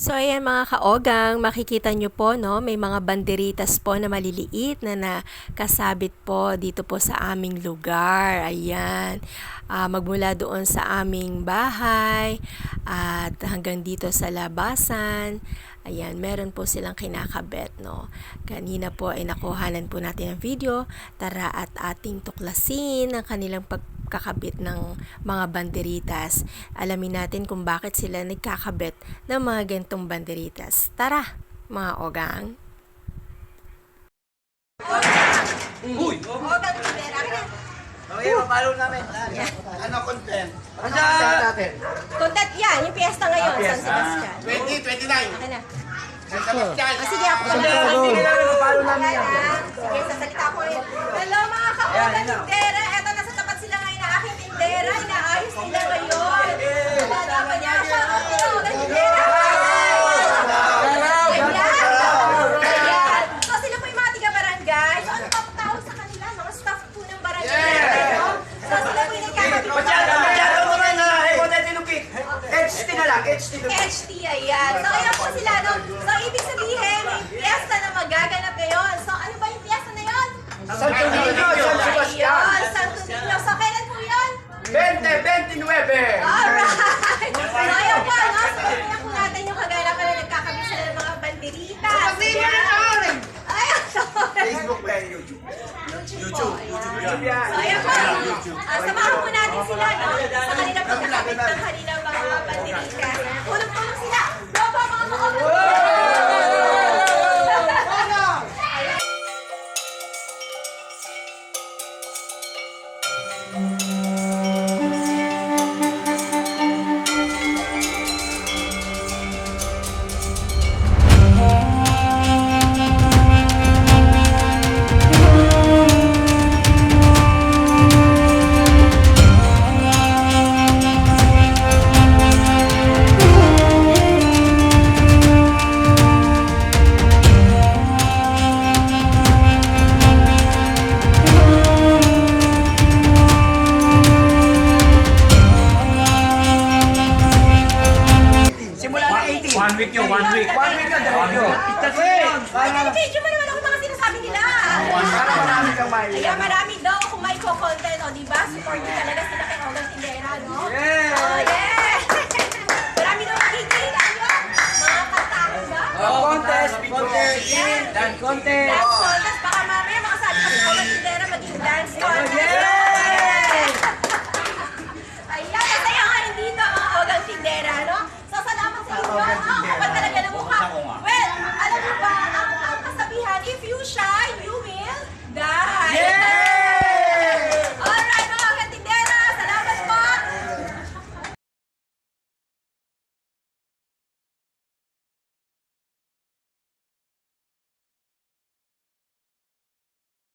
So ayan mga kaogang, makikita nyo po no, may mga banderitas po na maliliit na nakasabit po dito po sa aming lugar. Ayan, Ah, magmula doon sa aming bahay at hanggang dito sa labasan. Ayan, meron po silang kinakabit no. Kanina po ay nakuhanan po natin ang video. Tara at ating tuklasin ang kanilang pagkakabit ng mga banderitas. Alamin natin kung bakit sila nagkakabit ng mga gantong banderitas. Tara, mga ogang. Okay, mapalo namin. Ano content? Ano content natin? Content yan, yung piyesta ngayon, Ah, San. Sebastian. 20, 29. Akin na. San Sebastian. Ah, sige, ako Sige, sige mapalo namin yan. Sige, sasalita ko rin. Hello mga kaogang tindera. HT. HT, ayan. So, ayan po sila, no? So, ibig sabihin, may piyesta na magaganap ngayon. So, ano ba yung piyesta na yun? Santo 29. Alright! So, ayan po, no? So, tingnan po natin yung kaganapan na nagkakabit sila ng mga banderitas. Ayan. Ayan, sorry. Facebook ba yan? YouTube? YouTube. YouTube yan. So, ayan po. Ah, samahan po natin sila, no? Week yun, one week. One week na dahil. Wait! Ay, video mo naman ako mga sinasabi nila. Para marami kang may. Kaya marami daw kung may co-content, o diba? Support nyo talaga sila kay Ogan Tindera, no? Yeah! Oh, yeah! marami daw makikita nyo. Mga diba? Contest, contest, dan contest.